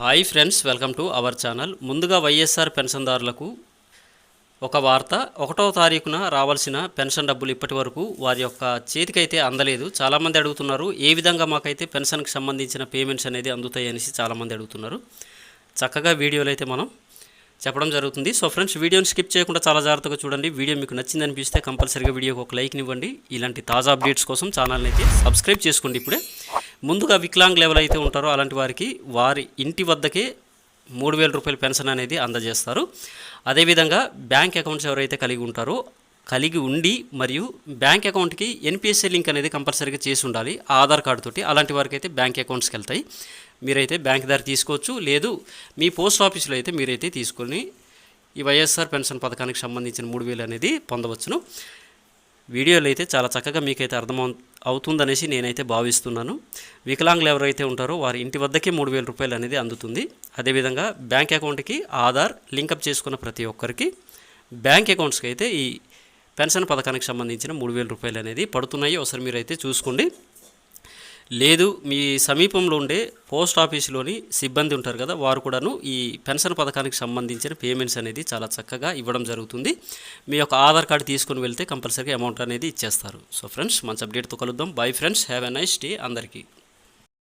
Hi friends welcome to our channel. ముందుగా YSR పెన్షన్దారులకు ఒక వార్త. ఒకటవ తారీఖున రావాల్సిన పెన్షన్ డబ్బులు ఇప్పటి వరకు వారి యొక్క చేతికైతే అందలేదు. చాలామంది అడుగుతున్నారు ఏ విధంగా మాకైతే పెన్షన్కి సంబంధించిన పేమెంట్స్ అనేది అందుతాయి అనేసి చాలామంది అడుగుతున్నారు. చక్కగా వీడియోలు అయితే మనం చెప్పడం జరుగుతుంది. సో ఫ్రెండ్స్ వీడియోని స్కిప్ చేయకుండా చాలా జాగ్రత్తగా చూడండి. వీడియో మీకు నచ్చింది అనిపిస్తే కంపల్సరీగా వీడియోకి ఒక లైక్ ఇవ్వండి. ఇలాంటి తాజా అప్డేట్స్ కోసం ఛానల్ని అయితే సబ్స్క్రైబ్ చేసుకోండి ఇప్పుడే. ముందుగా వికలాంగ్ లెవెల్ అయితే ఉంటారో అలాంటి వారికి వారి ఇంటి వద్దకే మూడు వేల రూపాయల పెన్షన్ అనేది అందజేస్తారు. అదేవిధంగా బ్యాంక్ అకౌంట్స్ ఎవరైతే కలిగి ఉంటారో కలిగి ఉండి మరియు బ్యాంక్ అకౌంట్కి ఎన్పిఎస్సీ లింక్ అనేది కంపల్సరీగా చేసి ఉండాలి ఆధార్ కార్డు తోటి. అలాంటి వారికి అయితే బ్యాంక్ అకౌంట్స్కి వెళ్తాయి. మీరైతే బ్యాంక్ దగ్గర తీసుకోవచ్చు. లేదు మీ పోస్ట్ ఆఫీస్లో అయితే మీరైతే తీసుకొని ఈ వైఎస్ఆర్ పెన్షన్ పథకానికి సంబంధించిన మూడు వేలు అనేది పొందవచ్చును. వీడియోలు అయితే చాలా చక్కగా మీకైతే అర్థమవు అవుతుందనేసి నేనైతే భావిస్తున్నాను. వికలాంగులు ఎవరైతే ఉంటారో వారి ఇంటి వద్దకే మూడు వేల రూపాయలు అనేది అందుతుంది. అదేవిధంగా బ్యాంక్ అకౌంట్కి ఆధార్ లింకప్ చేసుకున్న ప్రతి ఒక్కరికి బ్యాంక్ అకౌంట్స్కి అయితే ఈ పెన్షన్ పథకానికి సంబంధించిన మూడు వేల రూపాయలు అనేది పడుతున్నాయి ఒకసారి మీరైతే చూసుకోండి. లేదు మీ సమీపంలో ఉండే పోస్ట్ ఆఫీసులోని సిబ్బంది ఉంటారు కదా వారు కూడాను ఈ పెన్షన్ పథకానికి సంబంధించిన పేమెంట్స్ అనేది చాలా చక్కగా ఇవ్వడం జరుగుతుంది. మీ యొక్క ఆధార్ కార్డు తీసుకొని వెళ్తే కంపల్సరీగా అమౌంట్ అనేది ఇచ్చేస్తారు. సో ఫ్రెండ్స్ మంచి అప్డేట్తో కలుద్దాం. Bye friends have a nice day అందరికీ.